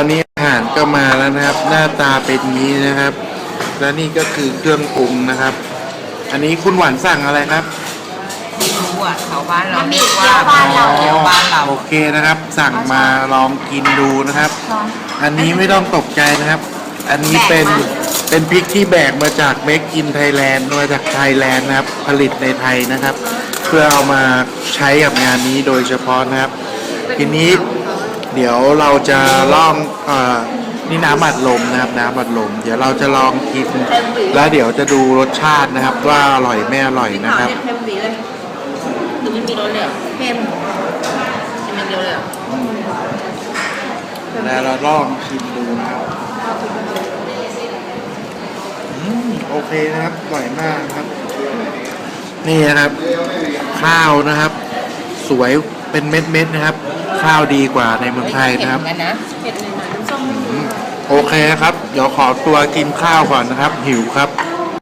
อนนี้อาหารก็มาแล้วนะครับ หน้าตาเป็นอย่างนี้นะครับ และนี่ก็คือเครื่องปรุงนะครับ อันนี้คุณหวานสั่งอะไรครับไม่รู้อะแถวบ้านเรามันมีเรียกเกี๊ว่ายวบ้านเราเกี๊ยวบ้านเราโอเคนะครับ สั่งมาลองกินดูนะครับ อันนี้ไม่ต้องตกใจนะครับ อันนี้เป็นเป็นพริกที่แบกมาจากเมกอินไทยแลนด์มาจากไทยแลนด์นะครับ ผลิตในไทยนะครับ เพื่อเอามาใช้กับงานนี้โดยเฉพาะนะครับ ทีนี้ เดี๋ยวเราจะลองเอ่อนี่น้ำอัดลมนะครับน้ำอัดลม เดี๋ยวเราจะลองกิน แล้วเดี๋ยวจะดูรสชาตินะครับ ว่าอร่อยไม่อร่อยนะครับเค็มดีเลยหรือไม่มีรสเลยเค็มเค็มอย่างเดียวเลยเหรอแล้วเราลองชิมดูนะครับอืมโอเคนะครับอร่อยมากครับ นี่นะครับ ข้าวนะครับ สวยเป็นเม็ดๆนะครับ ข้าวดีกว่าในเมืองไทยนะครับเผ็ดเหมือนกันนะเผ็ดเลยนะน้ำส้มอืมโอเคครับ เดี๋ยวขอตัวกินข้าวก่อนนะครับ หิวครับอา